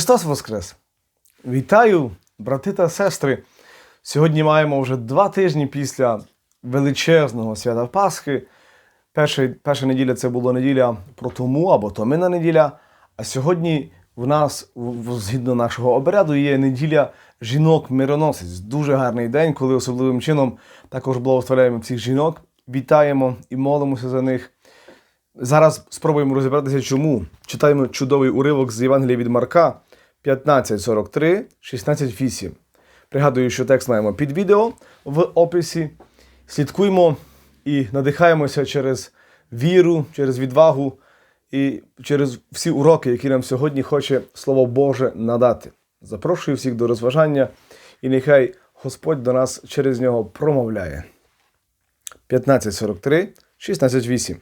Христос Воскрес! Вітаю, брати та сестри! Сьогодні маємо вже два тижні після величезного свята Пасхи. Перша, перша неділя це була неділя про тому або томина неділя. А сьогодні в нас, згідно нашого обряду, є неділя жінок-мироносець. Дуже гарний день, коли особливим чином також благословляємо всіх жінок, вітаємо і молимося за них. Зараз спробуємо розібратися, чому. Читаємо чудовий уривок з Євангелія від Марка 15.43, 16.8. Пригадую, що текст маємо під відео в описі. Слідкуємо і надихаємося через віру, через відвагу і через всі уроки, які нам сьогодні хоче Слово Боже надати. Запрошую всіх до розважання, і нехай Господь до нас через нього промовляє. 15.43, 16.8.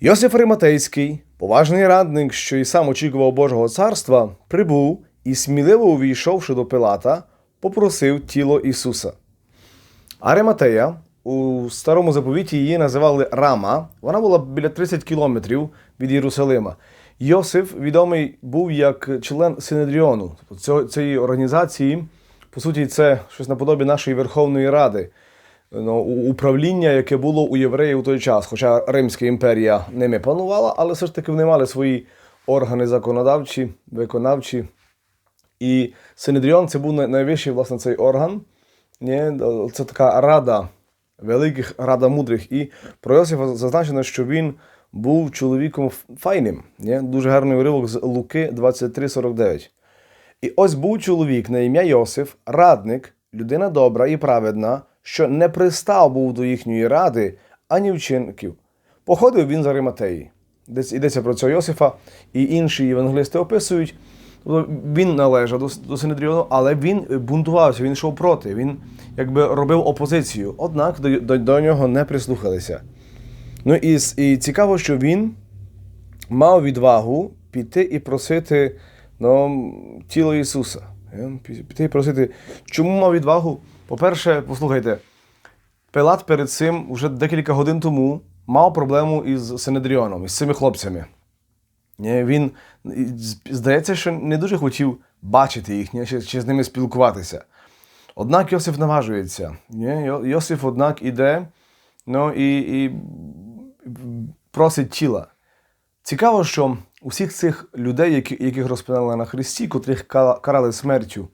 Йосиф Ариматейський, поважний радник, що і сам очікував Божого царства, прибув і, сміливо увійшовши до Пилата, попросив тіло Ісуса. Ариматея у старому заповіті її називали Рама. Вона була біля 30 кілометрів від Єрусалима. Йосиф відомий був як член Синедріону, цієї організації. По суті, це щось наподобі нашої Верховної Ради ну, управління, яке було у євреїв у той час. Хоча Римська імперія ними панувала, але все ж таки вони мали свої органи законодавчі, виконавчі. І Синедріон це був найвищий власне цей орган. Це така рада великих, рада мудрих. І про Йосифа зазначено, що він був чоловіком файним. Дуже гарний уривок з Луки 23:49. І ось був чоловік на ім'я Йосиф, радник, людина добра і праведна, що не пристав був до їхньої ради ані вчинків. Походив він за Риматеї. Десь йдеться про цього Йосифа, і інші євангелисти описують. Тобто він належав до, до Синедріону, але він бунтувався, він йшов проти, він якби робив опозицію. Однак до, до, до нього не прислухалися. Ну і, і цікаво, що він мав відвагу піти і просити ну, тіло Ісуса. Е, Піти і просити. Чому мав відвагу? По-перше, послухайте, Пилат перед цим вже декілька годин тому мав проблему із Синедріоном, із цими хлопцями. Він здається, що не дуже хотів бачити їх, чи, чи з ними спілкуватися. Однак Йосиф наважується. Йосиф, однак, іде ну, і, і просить тіла. Цікаво, що усіх цих людей, яких розпинали на Христі, котрих карали смертю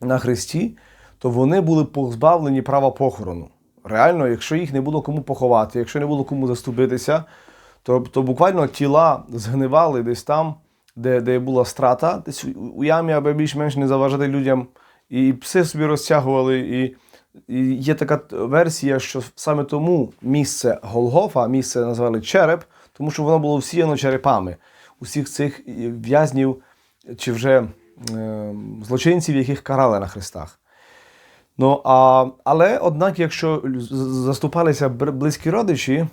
на Христі, то вони були позбавлені права похорону. Реально, якщо їх не було кому поховати, якщо не було кому заступитися, то, то буквально тіла згнивали десь там, де, де була страта, десь у- ямі, аби більш-менш не заважати людям. І пси собі розтягували. І, і є така версія, що саме тому місце Голгофа, місце назвали череп, тому що воно було всіяно черепами усіх цих в'язнів чи вже е, злочинців, яких карали на хрестах. Ну, а, але однак, якщо заступалися близькі родичі,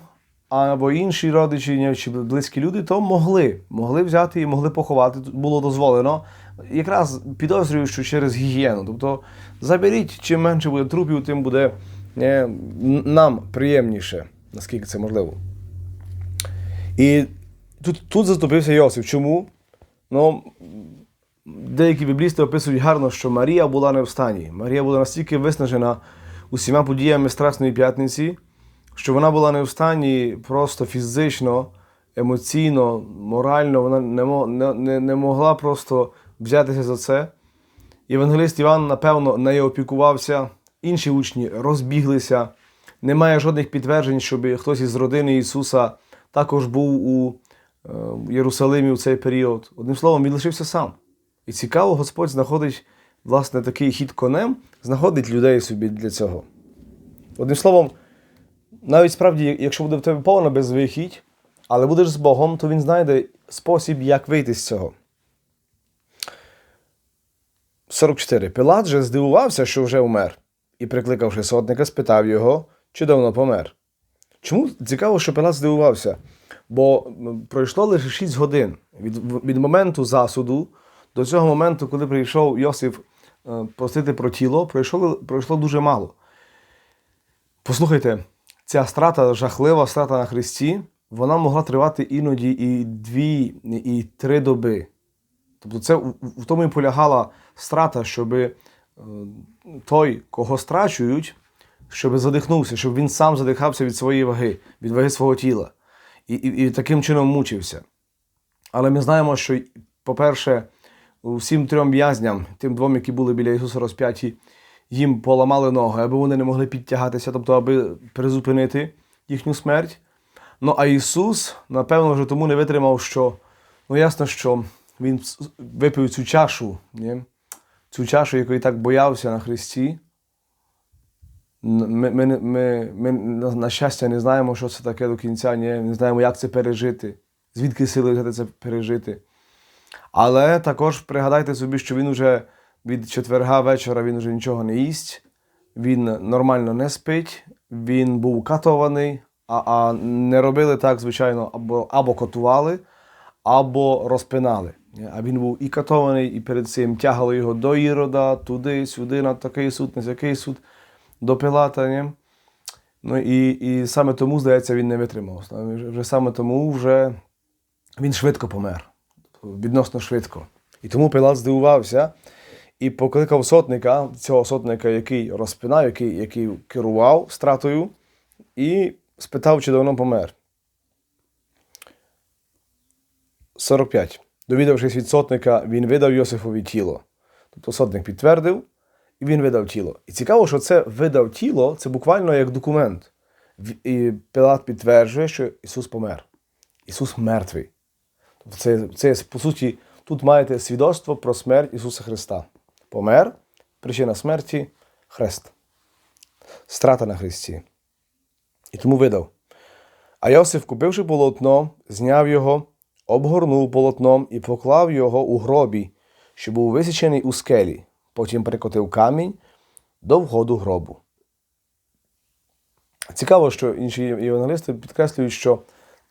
або інші родичі чи близькі люди, то могли, могли взяти і могли поховати. Було дозволено. Якраз підозрюю, що через гігієну. Тобто заберіть, чим менше буде трупів, тим буде е, нам приємніше, наскільки це можливо. І тут, тут заступився Йосиф. Чому? Ну, деякі біблісти описують гарно, що Марія була не в стані. Марія була настільки виснажена усіма подіями Страсної п'ятниці, що вона була не в стані просто фізично, емоційно, морально, вона не, не, не, могла просто взятися за це. Євангелист Іван, напевно, нею опікувався, інші учні розбіглися. Немає жодних підтверджень, щоб хтось із родини Ісуса також був у е, Єрусалимі у цей період. Одним словом, він лишився сам. І цікаво, Господь знаходить власне такий хід конем, знаходить людей собі для цього. Одним словом, навіть справді, якщо буде в тебе повна безвихідь, але будеш з Богом, то він знайде спосіб, як вийти з цього. 44. Пилат же здивувався, що вже вмер, і, прикликавши сотника, спитав його, чи давно помер. Чому цікаво, що Пилат здивувався? Бо пройшло лише 6 годин від, від моменту засуду до цього моменту, коли прийшов Йосиф е, просити про тіло, пройшло, пройшло дуже мало. Послухайте, ця страта, жахлива страта на Христі, вона могла тривати іноді і дві, і три доби. Тобто це в- тому і полягала страта, щоб той, кого страчують, щоб задихнувся, щоб він сам задихався від своєї ваги, від ваги свого тіла. І, і, і таким чином мучився. Але ми знаємо, що, по-перше, всім трьом в'язням, тим двом, які були біля Ісуса розп'яті, їм поламали ноги, аби вони не могли підтягатися, тобто аби призупинити їхню смерть. Ну а Ісус, напевно, вже тому не витримав, що ну ясно, що Він випив цю чашу, ні? цю чашу, якої так боявся на Христі. Ми, ми, ми, ми, на щастя, не знаємо, що це таке до кінця, ні? не знаємо, як це пережити, звідки сили взяти це пережити. Але також пригадайте собі, що він уже від четверга вечора він вже нічого не їсть, він нормально не спить, він був катований, а, а не робили так, звичайно, або, або катували, або розпинали. А він був і катований, і перед цим тягали його до Ірода, туди, сюди, на такий суд, на який суд, до Пилата. Ні? Ну і, і саме тому, здається, він не витримав. Вже саме тому вже він швидко помер. Відносно швидко. І тому Пилат здивувався і покликав сотника, цього сотника, який розпинав, який, який керував стратою, і спитав, чи давно помер. 45. Довідавшись від сотника, він видав Йосифові тіло. Тобто сотник підтвердив, і він видав тіло. І цікаво, що це видав тіло, це буквально як документ. І Пилат підтверджує, що Ісус помер. Ісус мертвий. Це, це, по суті, тут маєте свідоцтво про смерть Ісуса Христа. Помер, причина смерті хрест. Страта на Христі. І тому видав. А Йосиф, купивши полотно, зняв його, обгорнув полотном і поклав його у гробі, що був висічений у скелі. Потім прикотив камінь до входу гробу. Цікаво, що інші євангелісти підкреслюють, що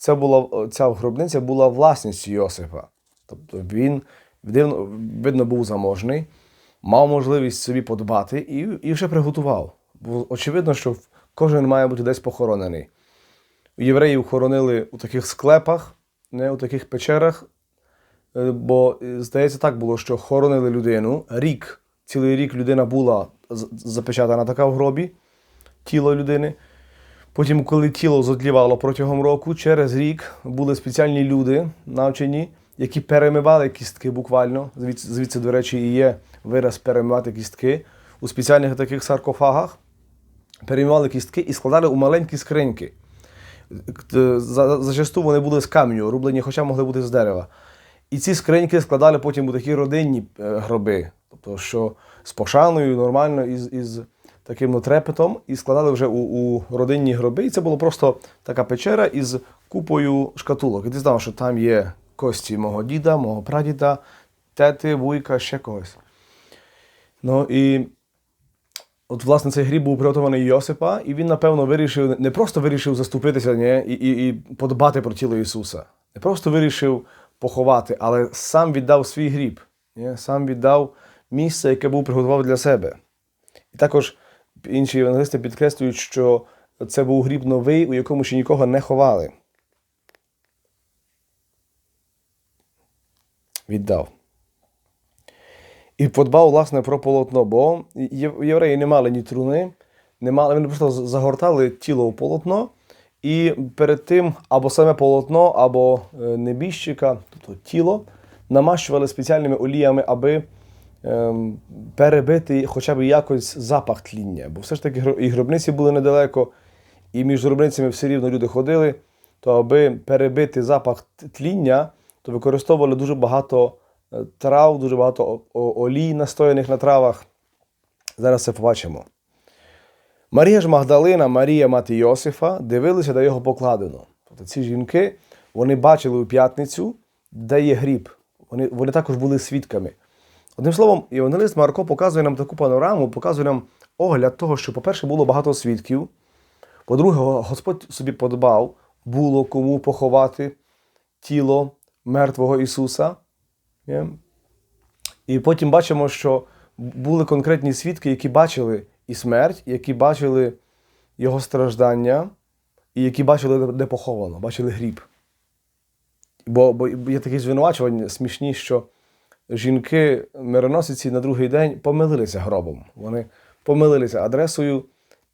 це була, ця гробниця була власністю Йосифа. Тобто він дивно, видно був заможний, мав можливість собі подбати і, і вже приготував. Бо очевидно, що кожен має бути десь похоронений. Євреїв хоронили у таких склепах, не у таких печерах. Е, Бо е, здається, так було, що хоронили людину. Рік, цілий рік людина була запечатана така в гробі, тіло людини. Потім, коли тіло зодлівало протягом року, через рік були спеціальні люди навчені, які перемивали кістки буквально. Звідси, до речі, і є вираз перемивати кістки у спеціальних таких саркофагах. Перемивали кістки і складали у маленькі скриньки. За- Зачасту вони були з каменю, рублені, хоча могли бути з дерева. І ці скриньки складали потім у такі родинні е, гроби, тобто, що з пошаною, нормально, із, із таким трепетом, і складали вже у, у родинні гроби. І це було просто така печера із купою шкатулок. І ти знав, що там є кості мого діда, мого прадіда, тети, вуйка, ще когось. Ну і От, власне, цей гріб був приготований Йосипа, і він, напевно, вирішив, не просто вирішив заступитися ні, і, і, і подбати про тіло Ісуса. Не просто вирішив поховати, але сам віддав свій гріб, ні, сам віддав місце, яке був приготував для себе. І також інші евангелисти підкреслюють, що це був гріб новий, у якому ще нікого не ховали. Віддав. І подбав, власне, про полотно, бо євреї не мали ні труни, не мали, вони просто загортали тіло у полотно, і перед тим або саме полотно, або е, небіжчика, тобто тіло, намащували спеціальними оліями, аби перебити хоча б якось запах тління. Бо все ж таки і гробниці були недалеко, і між гробницями все рівно люди ходили, то аби перебити запах тління, то використовували дуже багато е, трав, дуже багато олій, настояних на травах. Зараз це побачимо. Марія ж Магдалина, Марія мати Йосифа дивилися на його покладину. Тобто ці жінки вони бачили у п'ятницю, де є гріб. Вони, вони також були свідками. Одним словом, Євангелист Марко показує нам таку панораму, показує нам огляд того, що, по-перше, було багато свідків. По-друге, Господь собі подбав, було кому поховати тіло мертвого Ісуса. І потім бачимо, що були конкретні свідки, які бачили і смерть, які бачили його страждання, і які бачили, де поховано, бачили гріб. Бо, бо є такі звинувачування смішні, що жінки мироносиці на другий день помилилися гробом. Вони помилилися адресою,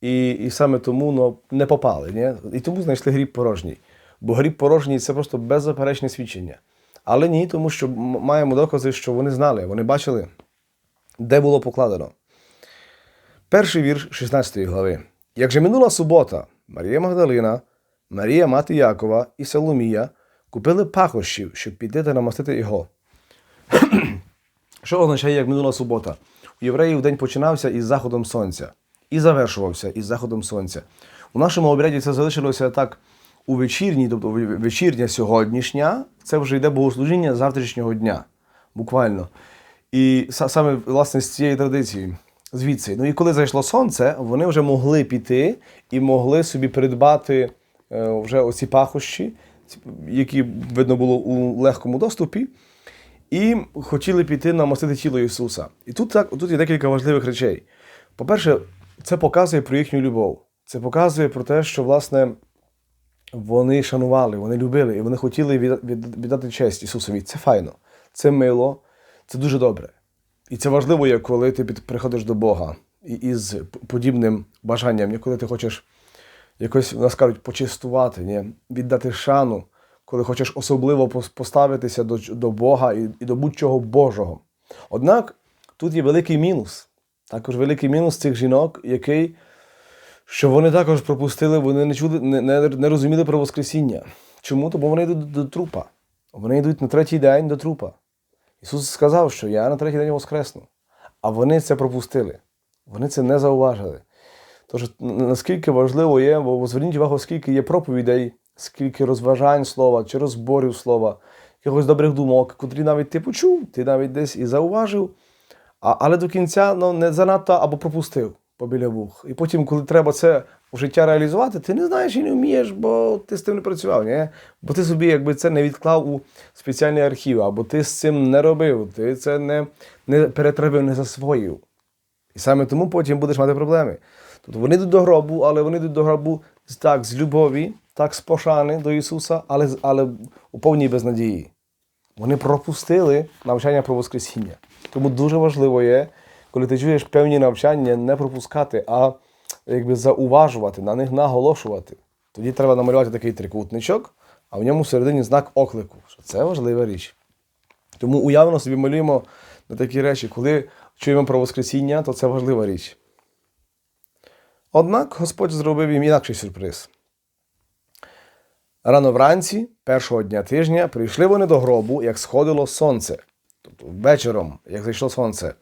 і, і саме тому ну, не попали. Ні? І тому знайшли гріб порожній. Бо гріб порожній це просто беззаперечне свідчення. Але ні, тому що маємо докази, що вони знали, вони бачили, де було покладено. Перший вірш 16 глави. Як же минула субота, Марія Магдалина, Марія мати Якова і Соломія купили пахощів, щоб піти та намастити його. Що означає, як минула субота? У євреїв день починався із заходом сонця і завершувався із заходом сонця. У нашому обряді це залишилося так у вечірній, тобто вечірня сьогоднішня, це вже йде богослужіння завтрашнього дня, буквально. І саме власне з цієї традиції, звідси. Ну і коли зайшло сонце, вони вже могли піти і могли собі придбати е, вже оці пахощі, які видно було у легкому доступі і хотіли піти намастити тіло Ісуса. І тут так, тут є декілька важливих речей. По-перше, це показує про їхню любов. Це показує про те, що власне вони шанували, вони любили і вони хотіли від- від- віддати честь Ісусові. Це файно, це мило, це дуже добре. І це важливо, є, коли ти приходиш до Бога із подібним бажанням, коли ти хочеш якось, нас кажуть, почистувати, ні? віддати шану, коли хочеш особливо поставитися до, до Бога і, і до будь-чого Божого. Однак тут є великий мінус. Також великий мінус цих жінок, який, що вони також пропустили, вони не чули, не, не, не розуміли про Воскресіння. Чому? То бо вони йдуть до, до трупа. Вони йдуть на третій день до трупа. Ісус сказав, що я на третій день воскресну. А вони це пропустили. Вони це не зауважили. Тож наскільки важливо є, бо зверніть увагу, скільки є проповідей, скільки розважань слова чи розборів слова, якихось добрих думок, котрі навіть ти почув, ти навіть десь і зауважив, а, але до кінця ну, не занадто або пропустив побіля вух. І потім, коли треба це в життя реалізувати, ти не знаєш і не вмієш, бо ти з тим не працював. Ні? Бо ти собі якби це не відклав у спеціальний архів, або ти з цим не робив, ти це не, не перетравив, не засвоїв. І саме тому потім будеш мати проблеми. Тобто вони йдуть до гробу, але вони йдуть до гробу так, з любові, так, з пошани до Ісуса, але, але у повній безнадії. Вони пропустили навчання про Воскресіння. Тому дуже важливо є, коли ти чуєш певні навчання, не пропускати, а якби зауважувати, на них наголошувати. Тоді треба намалювати такий трикутничок, а в ньому всередині знак оклику. Що це важлива річ. Тому уявно собі малюємо на такі речі, коли чуємо про Воскресіння, то це важлива річ. Однак Господь зробив їм інакший сюрприз. Рано вранці, першого дня тижня, прийшли вони до гробу, як сходило сонце. Тобто вечором, як зайшло сонце,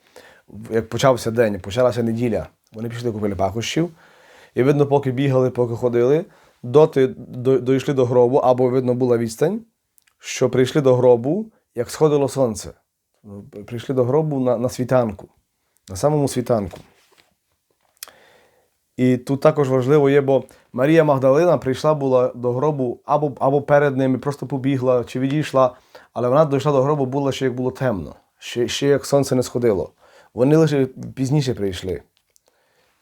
як почався день, почалася неділя, вони пішли купили пахощів. І видно, поки бігали, поки ходили, доти дійшли до гробу, або видно була відстань, що прийшли до гробу, як сходило сонце. Прийшли до гробу на, на світанку, на самому світанку. І тут також важливо є, бо Марія Магдалина прийшла була до гробу або, або перед ними, просто побігла чи відійшла, але вона дійшла до гробу, було ще як було темно, ще, ще як сонце не сходило. Вони лише пізніше прийшли,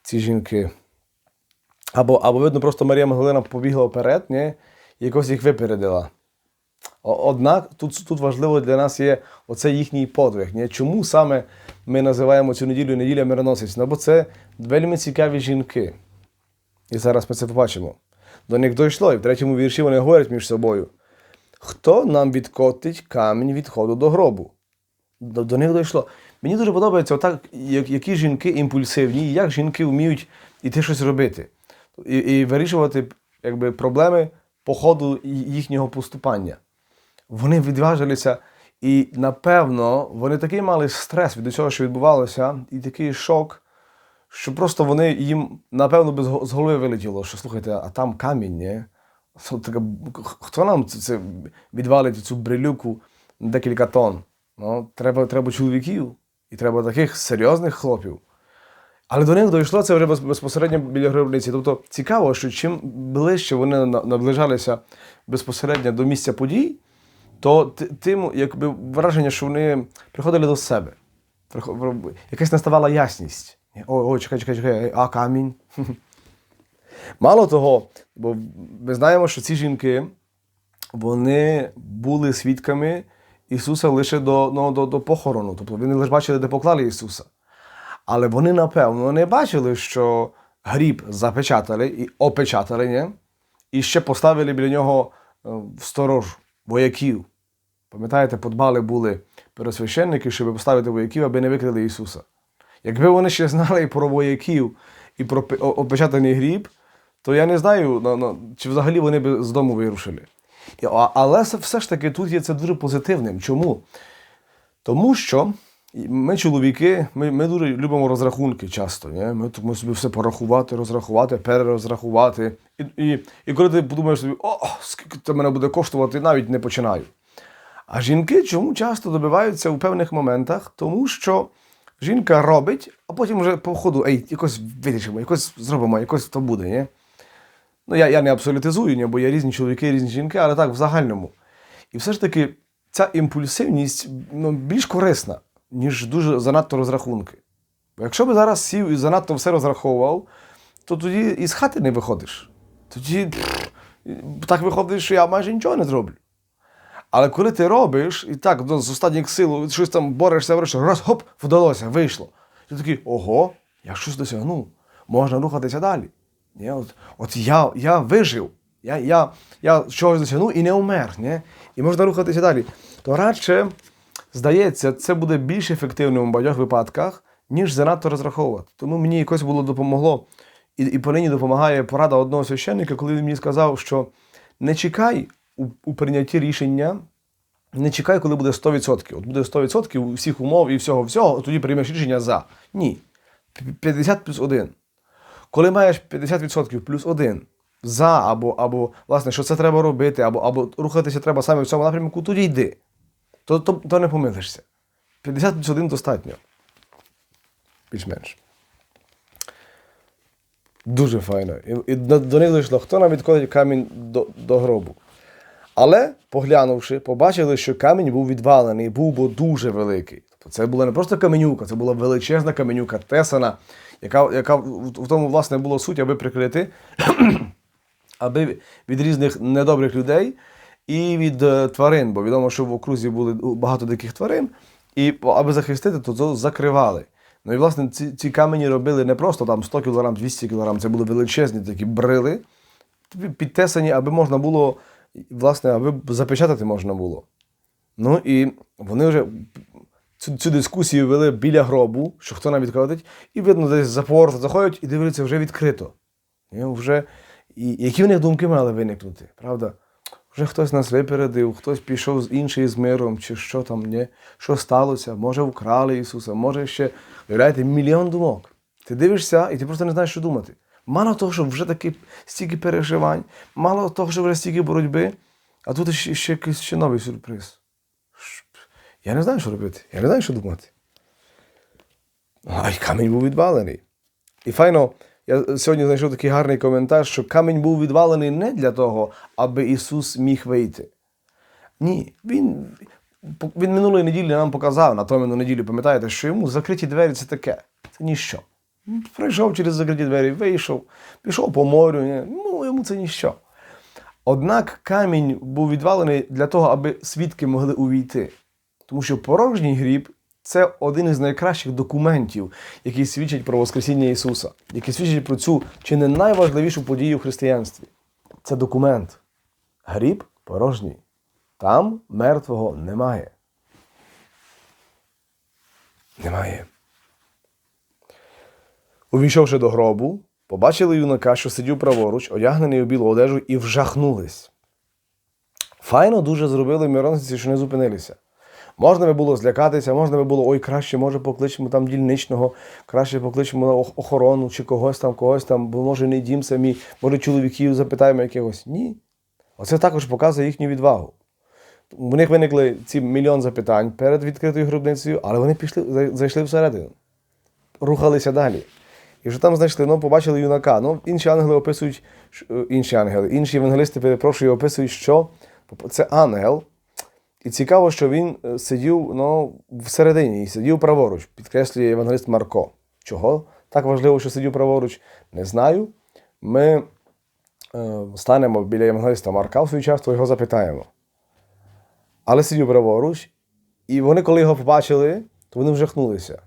ці жінки. Або, або видно, просто Марія Магдалина побігла вперед, ні, і якось їх випередила. Однак тут, тут важливо для нас є оцей їхній подвиг. Ні? Чому саме ми називаємо цю неділю неділя мироносець? Ну, бо це вельми цікаві жінки. І зараз ми це побачимо. До них дійшло, і в третьому вірші вони говорять між собою: хто нам відкотить камінь відходу до гробу? До, до них дійшло. Мені дуже подобається, отак, як- які жінки імпульсивні, і як жінки вміють іти щось робити. І, і вирішувати якби, проблеми по ходу їхнього поступання. Вони відважилися, і напевно вони такий мали стрес від цього, що відбувалося, і такий шок, що просто вони їм, напевно, би з голови вилетіло, що слухайте, а там камінь, ні? Хто нам це, відвалить цю брилюку декілька тонн? Ну, треба, треба чоловіків, і треба таких серйозних хлопів. Але до них дійшло це вже безпосередньо біля гробниці. Тобто цікаво, що чим ближче вони наближалися безпосередньо до місця подій, то тим якби враження, що вони приходили до себе. Якась наставала ясність. Ой, ой, чекай, чекай, чекай, а камінь. Мало того, бо ми знаємо, що ці жінки вони були свідками Ісуса лише до, ну, до, до похорону. Тобто вони лише бачили, де поклали Ісуса. Але вони, напевно, не бачили, що гріб запечатали і опечатали, ні? і ще поставили біля нього е, сторож вояків. Пам'ятаєте, подбали були пересвященники, щоб поставити вояків, аби не викрили Ісуса. Якби вони ще знали і про вояків, і про пе- опечатаний гріб, то я не знаю, чи взагалі вони б з дому вирушили. Але все- ж таки тут є це дуже позитивним. Чому? Тому що ми, чоловіки, ми, ми дуже любимо розрахунки часто. Ні? Ми, ми собі все порахувати, розрахувати, перерозрахувати. І, і, і коли ти подумаєш собі, о, скільки це мене буде коштувати, навіть не починаю. А жінки чому часто добиваються у певних моментах? Тому що жінка робить, а потім вже по ходу, ей, якось вирішимо, якось зробимо, якось то буде. Ні? Ну, я, я не абсолютизую, ні, бо є різні чоловіки, різні жінки, але так, в загальному. І все ж таки, ця імпульсивність ну, більш корисна, ніж дуже занадто розрахунки. Бо якщо би зараз сів і занадто все розраховував, то тоді із хати не виходиш. Тоді пф, так виходить, що я майже нічого не зроблю. Але коли ти робиш, і так ну, з останніх сил щось там борешся, борешся, раз, хоп, вдалося, вийшло. Ти такий, ого, я щось досягнув, можна рухатися далі. Ні? От, от я, я вижив, я, я, я чогось досягнув і не умер. Ні? І можна рухатися далі. То радше, здається, це буде більш ефективним у багатьох випадках, ніж занадто розраховувати. Тому мені якось було допомогло, і, і понині допомагає порада одного священника, коли він мені сказав, що не чекай у, у прийнятті рішення, не чекай, коли буде 100%. От буде 100% у всіх умов і всього всього, тоді приймеш рішення за. Ні. 50 плюс 1. Коли маєш 50% плюс 1 за, або, або власне, що це треба робити, або, або рухатися треба саме в цьому напрямку, тоді йди. То, то, то не помилишся. 50 плюс 1 достатньо. Більш-менш. Дуже файно. І, і до, до них дійшло, хто нам відкладить камінь до, до гробу. Але, поглянувши, побачили, що камінь був відвалений, був бо дуже великий. Тобто це була не просто каменюка, це була величезна каменюка тесана, яка, яка в, тому, власне, була суть, аби прикрити, аби від різних недобрих людей і від е, тварин, бо відомо, що в окрузі були багато диких тварин, і аби захистити, то це закривали. Ну і власне ці, ці камені робили не просто там 100 кг, 200 кг, це були величезні такі брили, підтесані, аби можна було, власне, аби запечатати можна було. Ну і вони вже цю, цю дискусію вели біля гробу, що хто нам відкладить, і видно, десь за поворот заходять і дивляться, вже відкрито. І вже, і які в них думки мали виникнути, правда? Вже хтось нас випередив, хтось пішов з інший з миром, чи що там, ні? що сталося, може вкрали Ісуса, може ще, уявляєте, мільйон думок. Ти дивишся і ти просто не знаєш, що думати. Мало того, що вже такі стільки переживань, мало того, що вже стільки боротьби, а тут ще, ще якийсь ще новий сюрприз. Я не знаю, що робити. Я не знаю, що думати. А й камінь був відвалений. І файно, я сьогодні знайшов такий гарний коментар, що камінь був відвалений не для того, аби Ісус міг вийти. Ні, Він, він минулої неділі нам показав, на тому неділі, пам'ятаєте, що йому закриті двері це таке. Це ніщо. Прийшов через закриті двері, вийшов, пішов по морю, ну йому це ніщо. Однак камінь був відвалений для того, аби свідки могли увійти. Тому що порожній гріб це один із найкращих документів, який свідчить про Воскресіння Ісуса, який свідчить про цю чи не найважливішу подію в християнстві. Це документ. Гріб порожній. Там мертвого немає. Немає. Увійшовши до гробу, побачили юнака, що сидів праворуч, одягнений у білу одежу, і вжахнулись. Файно дуже зробили мироносці, що не зупинилися. Можна би було злякатися, можна би було, ой, краще, може, покличемо там дільничного, краще покличемо на охорону чи когось там, когось там, бо може не дім самі, може чоловіків запитаємо якихось. Ні. Оце також показує їхню відвагу. У них виникли ці мільйон запитань перед відкритою гробницею, але вони пішли, зайшли всередину, рухалися далі. І вже там знайшли, ну, побачили юнака. Ну, інші ангели описують, е, інші ангели, інші евангелісти, перепрошую, описують, що це ангел. І цікаво, що він е, сидів ну, всередині і сидів праворуч, підкреслює евангеліст Марко. Чого так важливо, що сидів праворуч, не знаю. Ми е, станемо біля евангеліста Марка в свій час, то його запитаємо. Але сидів праворуч, І вони, коли його побачили, то вони вжахнулися.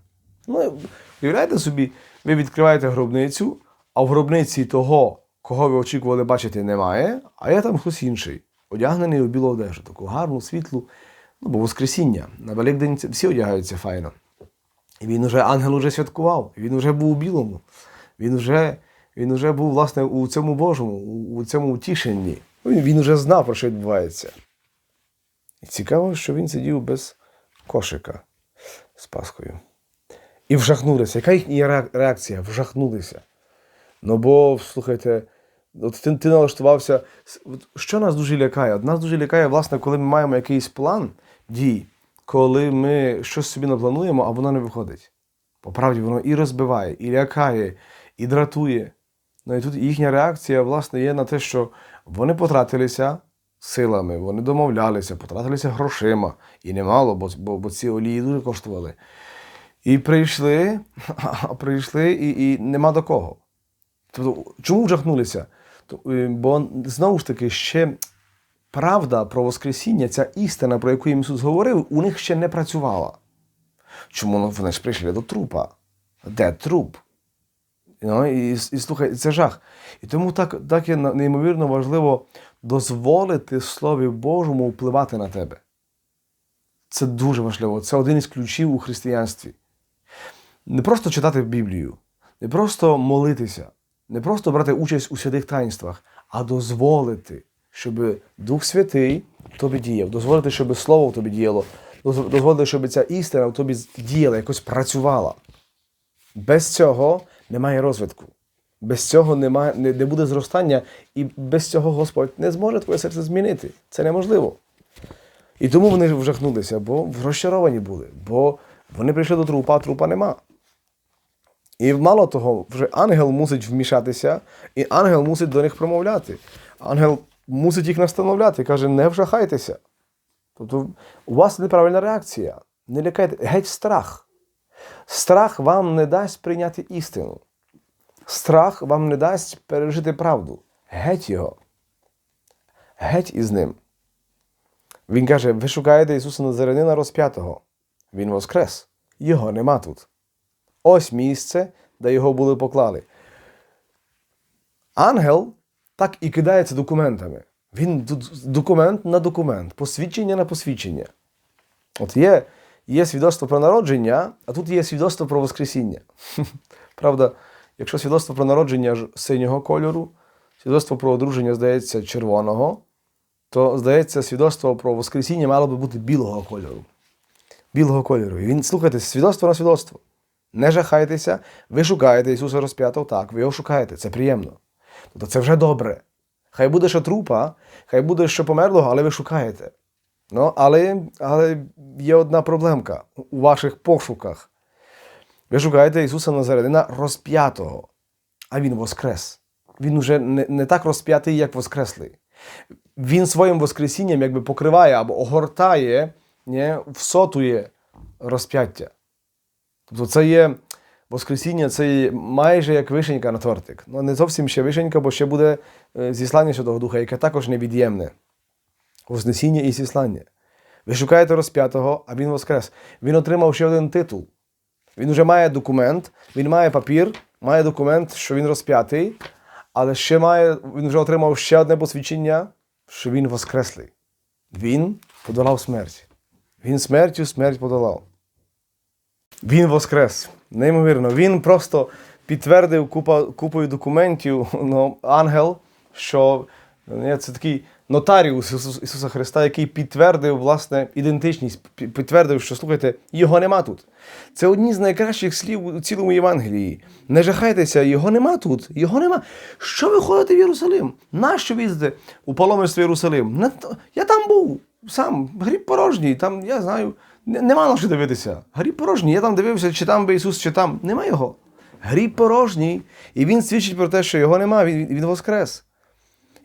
Ну, уявляєте собі, ви відкриваєте гробницю, а в гробниці того, кого ви очікували бачити, немає, а є там хтось інший, одягнений у білу одежу, таку гарну, світлу, ну, бо Воскресіння. На Великдень всі одягаються файно. І він уже, ангел уже святкував, він вже був у білому. Він вже, він вже був, власне, у цьому Божому, у, цьому утішенні. Ну, Він, вже знав, про що відбувається. І цікаво, що він сидів без кошика з Пасхою. І вжахнулися. Яка їхня реакція? Вжахнулися. Ну бо, слухайте, от ти, ти налаштувався. Що нас дуже лякає? От нас дуже лякає, власне, коли ми маємо якийсь план дій, коли ми щось собі наплануємо, а воно не виходить. По правді, воно і розбиває, і лякає, і дратує. Ну і тут їхня реакція, власне, є на те, що вони потратилися силами, вони домовлялися, потратилися грошима. І немало, бо, бо, бо ці олії дуже коштували. І прийшли, прийшли, і, і нема до кого. Тобто, чому вжахнулися? Е, Бо знову ж таки, ще правда про Воскресіння, ця істина, про яку їм Ісус говорив, у них ще не працювала. Чому Ну, вони ж прийшли до трупа? Де труп? Ну, і, і слухай, це жах. І тому так, так є неймовірно важливо дозволити Слові Божому впливати на тебе. Це дуже важливо. Це один із ключів у християнстві. Не просто читати Біблію, не просто молитися, не просто брати участь у святих таїнствах, а дозволити, щоб Дух Святий тобі діяв, дозволити, щоб Слово в тобі діяло, дозволити, щоб ця істина в тобі діяла, якось працювала. Без цього немає розвитку. Без цього немає, не, буде зростання, і без цього Господь не зможе твоє серце змінити. Це неможливо. І тому вони вжахнулися, бо розчаровані були, бо вони прийшли до трупа, а трупа нема. І мало того, вже ангел мусить вмішатися, і ангел мусить до них промовляти. Ангел мусить їх настановляти, каже: не вжахайтеся. Тобто у вас неправильна реакція. Не лякайте, геть страх. Страх вам не дасть прийняти істину. Страх вам не дасть пережити правду. Геть його. Геть із ним. Він каже: ви шукаєте Ісуса Назарянина розп'ятого. Він воскрес. Його нема тут. Ось місце, де його були поклали. Ангел так і кидається документами. Він документ на документ, посвідчення на посвідчення. От є, є свідоцтво про народження, а тут є свідоцтво про Воскресіння. Правда, якщо свідоцтво про народження синього кольору, свідоцтво про одруження здається червоного, то здається, свідоцтво про Воскресіння мало би бути білого кольору. Білого кольору. І він, слухайте, свідоцтво на свідоцтво. Не жахайтеся, ви шукаєте Ісуса розп'ятого, так, ви його шукаєте, це приємно. Тобто це вже добре. Хай буде що трупа, хай буде що померлого, але ви шукаєте. Ну, але, але є одна проблемка у ваших пошуках. Ви шукаєте Ісуса Назарянина розп'ятого, а Він воскрес. Він уже не, не так розп'ятий, як воскреслий. Він своїм воскресінням якби покриває або огортає, не, всотує розп'яття. Тобто це є Воскресіння це майже як вишенька на тортик. Ну, не зовсім ще вишенька, бо ще буде е, зіслання Святого Духа, яке також невід'ємне. Вознесіння і зіслання. Ви шукаєте розп'ятого, а він воскрес. Він отримав ще один титул. Він вже має документ, він має папір, має документ, що він розп'ятий, але ще має, він вже отримав ще одне посвідчення, що він воскреслий. Він подолав смерть. Він смертю смерть подолав. Він воскрес. Неймовірно. Він просто підтвердив купа, купою документів, ну, ангел, що ну, це такий нотаріус Ісус- Ісуса Христа, який підтвердив власне ідентичність, підтвердив, що слухайте, його нема тут. Це одні з найкращих слів у цілому Євангелії. Не жахайтеся, його нема тут, його нема. Що ви ходите в Єрусалим? Нащо ви їздите у паломництво Єрусалим? Я там був сам, гріб порожній, там, я знаю, нема на що дивитися. Гріб порожній. Я там дивився, чи там би Ісус, чи там. Нема його. Гріб порожній. І він свідчить про те, що його нема, він, він воскрес.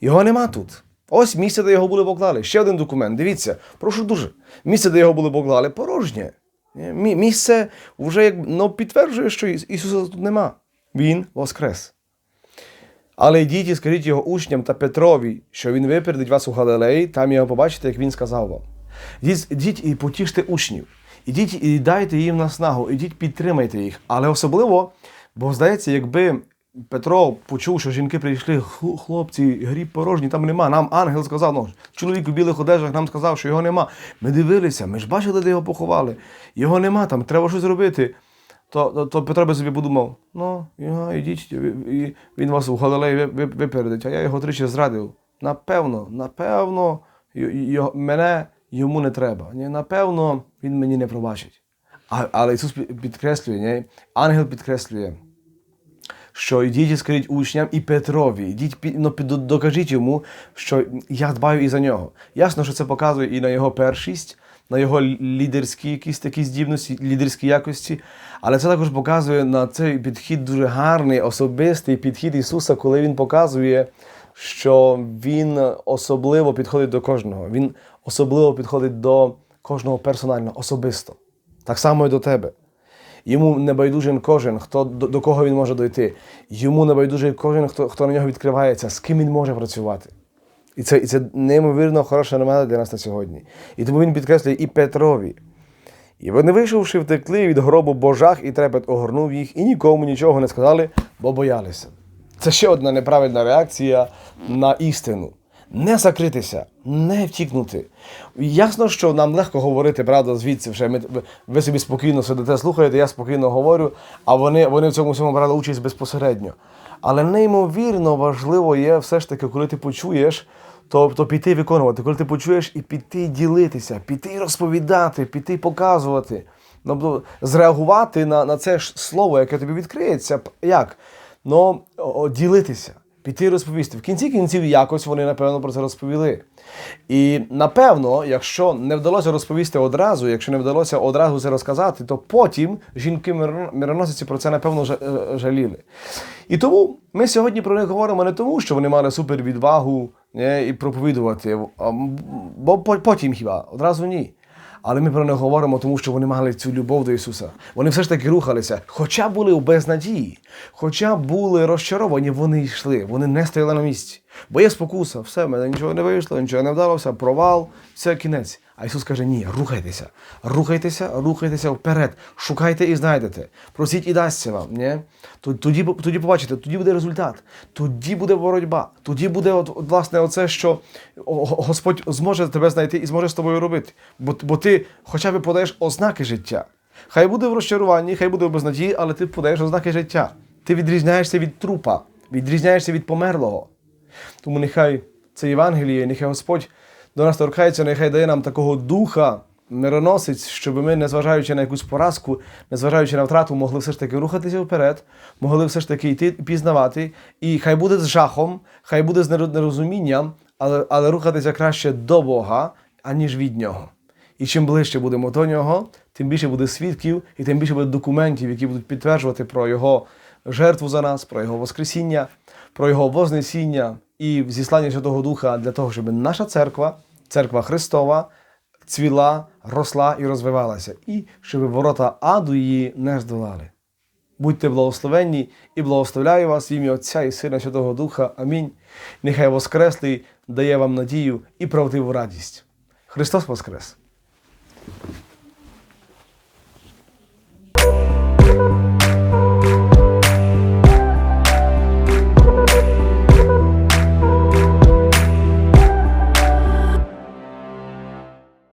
Його нема тут. Ось місце, де його були поклали. Ще один документ. Дивіться, прошу дуже. Місце, де його були поклали, порожнє. Мі- Місце вже як, ну, підтверджує, що Іс- Ісуса тут нема. Він воскрес. Але йдіть і скажіть його учням та Петрові, що він випередить вас у Галилеї, там його побачите, як він сказав вам. Ідіть і потіште учнів. Ідіть і дайте їм наснагу, ідіть підтримайте їх. Але особливо, бо здається, якби Петро почув, що жінки прийшли, хлопці, гріб порожній, там нема. Нам ангел сказав, ну, чоловік у білих одежах нам сказав, що його нема. Ми дивилися, ми ж бачили, де його поховали. Його нема, там треба щось робити. То, то, то Петро би собі подумав, ну, його, ідіть, і він вас у Галилеї ви- ви- випередить, а я його тричі зрадив. Напевно, напевно, його, мене йому не треба. Ні, напевно, він мені не пробачить. А, але Ісус підкреслює, ні? ангел підкреслює, що йдіть і скажіть учням і Петрові, йдіть, ну, докажіть йому, що я дбаю і за нього. Ясно, що це показує і на його першість, на його лідерські якісь такі здібності, лідерські якості, але це також показує на цей підхід дуже гарний, особистий підхід Ісуса, коли Він показує, що Він особливо підходить до кожного. Він особливо підходить до кожного персонально, особисто. Так само і до тебе. Йому не байдужий кожен, хто до, до кого він може дойти. Йому не байдужий кожен, хто, хто на нього відкривається, з ким він може працювати. І це, і це неймовірно хороша новина для нас на сьогодні. І тому він підкреслює і Петрові. І вони, вийшовши, втекли від гробу божах, і трепет огорнув їх, і нікому нічого не сказали, бо боялися. Це ще одна неправильна реакція на істину. Не закритися, не втікнути. Ясно, що нам легко говорити, правда, звідси вже. Ми, ви- собі спокійно сидите, слухаєте, я спокійно говорю, а вони, вони в цьому всьому брали участь безпосередньо. Але неймовірно важливо є все ж таки, коли ти почуєш, то, то піти виконувати, коли ти почуєш і піти ділитися, піти розповідати, піти показувати. Тобто зреагувати на, на це ж слово, яке тобі відкриється. Як? Ну, ділитися, піти розповісти. В кінці кінців якось вони, напевно, про це розповіли. І напевно, якщо не вдалося розповісти одразу, якщо не вдалося одразу це розказати, то потім жінки миро- мироносиці про це, напевно, е, жаліли. І тому ми сьогодні про них говоримо не тому, що вони мали супервідвагу і проповідувати, бо потім хіба, одразу ні. Але ми про них говоримо, тому що вони мали цю любов до Ісуса. Вони все ж таки рухалися, хоча були у безнадії, хоча були розчаровані, вони йшли, вони не стояли на місці. Бо є спокуса, все, мене нічого не вийшло, нічого не вдалося, провал, все кінець. А Ісус каже: ні, рухайтеся, рухайтеся, рухайтеся вперед, шукайте і знайдете. Просіть і дасться вам. Ні? Тоді, тоді побачите, тоді буде результат, тоді буде боротьба, тоді буде от, власне оце, що Господь зможе тебе знайти і зможе з тобою робити. Бо, бо ти хоча б подаєш ознаки життя. Хай буде в розчаруванні, хай буде в безнадії, але ти подаєш ознаки життя. Ти відрізняєшся від трупа, відрізняєшся від померлого. Тому нехай це Євангеліє, нехай Господь до нас торкається, нехай дає нам такого духа, мироносець, щоб ми, незважаючи на якусь поразку, незважаючи на втрату, могли все ж таки рухатися вперед, могли все ж таки йти пізнавати. І хай буде з жахом, хай буде з нерозумінням, але, але рухатися краще до Бога, аніж від нього. І чим ближче будемо до нього, тим більше буде свідків і тим більше буде документів, які будуть підтверджувати про його жертву за нас, про його Воскресіння, про його Вознесіння і зіслання Святого Духа для того, щоб наша церква, церква Христова, цвіла, росла і розвивалася, і щоб ворота аду її не здолали. Будьте благословенні і благословляю вас в ім'я Отця і Сина, Святого Духа. Амінь. Нехай Воскреслий дає вам надію і правдиву радість. Христос Воскрес!